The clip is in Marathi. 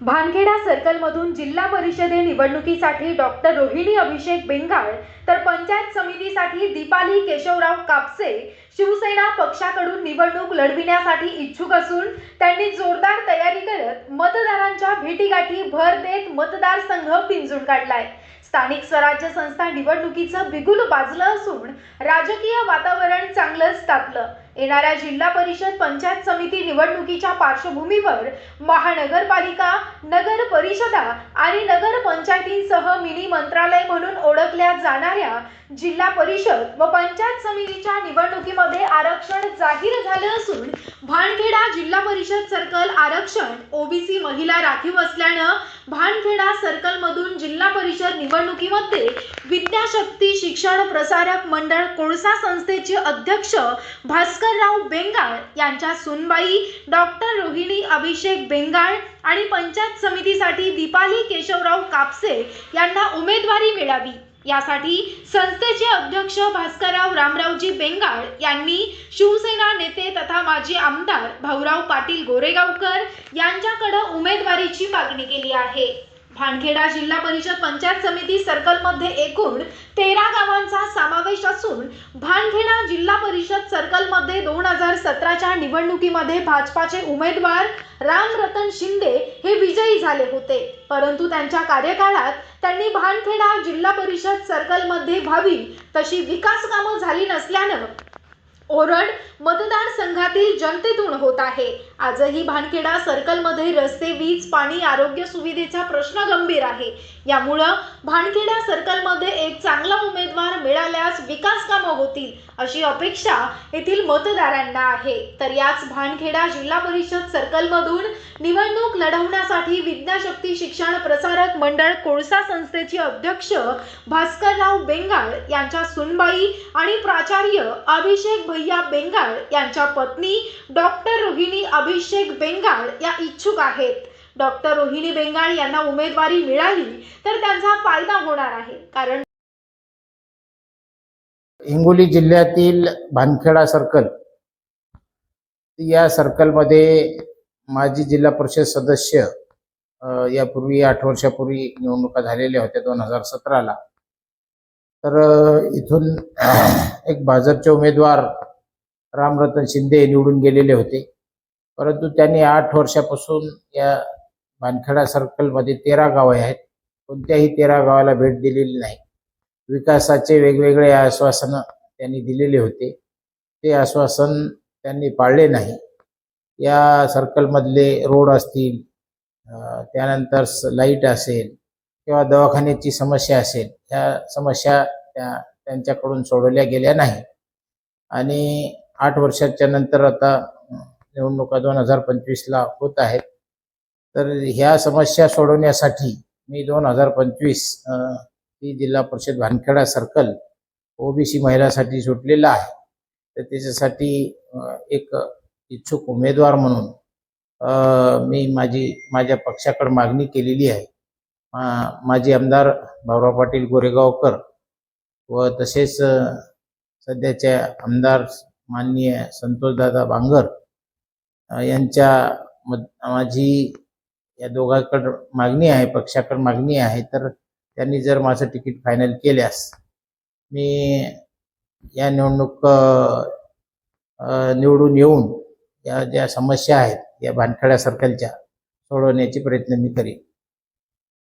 भानखेडा सर्कलमधून जिल्हा परिषदे निवडणुकीसाठी डॉक्टर रोहिणी अभिषेक बेंगाळ तर पंचायत समितीसाठी दीपाली केशवराव कापसे शिवसेना पक्षाकडून निवडणूक लढविण्यासाठी इच्छुक असून त्यांनी जोरदार तयारी करत मतदारांच्या भेटीगाठी भर देत मतदारसंघ पिंजून काढलाय. स्थानिक स्वराज्य संस्था निवडणुकीचं बिगुल बाजलं असून राजकीय वातावरण चांगलंच तापलं. येणाऱ्या जिल्हा परिषद पंचायत समिती निवडणुकीच्या पार्श्वभूमीवर महानगरपालिका नगर परिषदा आणि नगर पंचायतींसह मिनी मंत्रालय म्हणून ओळखल्या जाणाऱ्या जिल्हा परिषद व पंचायत समितीच्या निवडणुकीमध्ये आरक्षण जाहीर झालं असून भानखेडा जिल्हा परिषद सर्कल आरक्षण ओबीसी महिला राखीव असल्यानं भानखेडा सर्कलमधून जिल्हा परिषद निवडणुकीमध्ये विद्याशक्ती शिक्षण प्रसारक मंडळ कोळसा संस्थेचे अध्यक्ष भास्करराव बेंगाळ यांच्या सुनबाई डॉक्टर रोहिणी अभिषेक बेंगाळ आणि पंचायत समितीसाठी दीपाली केशवराव कापसे यांना उमेदवारी मिळावी. यासाठी संस्थेचे अध्यक्ष भास्करराव रामरावजी बेंगाळ यांनी शिवसेना नेते तथा माजी आमदार भाऊराव पाटील गोरेगावकर यांच्याकडे उमेदवारीची मागणी केली आहे. भानखेडा जिल्हा परिषद पंचायत समिती सर्कलमध्ये एकूण तेरा गावांचा समावेश असून भानखेडा जिल्हा परिषद सर्कलमध्ये दोन हजार सतराच्या निवडणुकीमध्ये भाजपाचे उमेदवार रामरतन शिंदे हे विजय झाले होते. परंतु त्यांच्या कार्यकाळात त्यांनी भानखेडा जिल्हा परिषद सर्कलमध्ये व्हावी तशी विकास कामं झाली नसल्यानं ओरड मतदारसंघातील जनतेतून होत आहे. आजही भानखेडा सर्कलमध्ये रस्ते वीज पाणी आरोग्य सुविधेचा प्रश्न गंभीर आहे. यामुळं भानखेडा सर्कलमध्ये एक चांगला उमेदवार मिळाल्यास विकास कामं होतील अशी अपेक्षा येथील मतदारांना आहे. तर याच भानखेडा जिल्हा परिषद सर्कलमधून निवडणूक लढवण्यासाठी विद्याशक्ती शिक्षण प्रसारक मंडळ कोळसा संस्थेचे अध्यक्ष भास्करराव बेंगाळ यांच्या सुनबाई आणि प्राचार्य अभिषेक भैया बेंगाळ यांच्या पत्नी डॉक्टर रोहिणी अभिषेक बेंगाळ या इच्छुक आहेत. डॉक्टर रोहिणी बेंगाळ यांना उमेदवारी मिळाली तर त्यांचा फायदा होणार आहे. कारण हिंगोली जिल्ह्यातील भानखेडा सर्कल या सर्कलमध्ये माजी जिल्हा परिषद सदस्य यापूर्वी आठ वर्षापूर्वी निवडणुका झालेल्या होत्या दोन हजार सतराला. तर इथून एक भाजपचे उमेदवार रामरतन शिंदे निवडून गेलेले होते. परंतु त्यांनी आठ वर्षापासून या भानखेडा सर्कलमध्ये तेरा गावे आहेत. कोणत्याही तेरा गावाला भेट दिलेली नाही. विकासाचे वेगवेगळे आश्वासनं त्यांनी दिलेले होते. ते आश्वासन त्यांनी पाळले नाही. या सर्कलमधले रोड असतील त्यानंतर स- लाइट असेल किंवा दवाखान्याची समस्या असेल ह्या समस्या त्या त्यांच्याकडून सोडवल्या गेल्या नाही. आणि आठ वर्षाच्या नंतर आता निवडणुका दोन हजार पंचवीसला होत आहेत. तर ह्या समस्या सोडवण्यासाठी मी दोन हजार पंचवीस ही जिल्हा परिषद भानखेडा सर्कल ओबीसी महिलासाठी सुटलेला आहे. तर त्याच्यासाठी एक इच्छुक उमेदवार म्हणून मी माझी माझ्या पक्षाकडे मागणी केलेली आहे. मा- माजी आमदार भाऊराव पाटील गोरेगावकर व तसेच सध्याच्या सध्याचे आमदार माननीय संतोषदादा बांगर यांच्या मद माझी या दोघांकडं मागणी आहे पक्षाकडं मागणी आहे तर त्यांनी जर माझं तिकीट फायनल केल्यास मी या निवडणूक निवडून येऊन या ज्या समस्या आहेत या भानखेड्या सर्कलच्या सोडवण्याचे प्रयत्न मी करीन.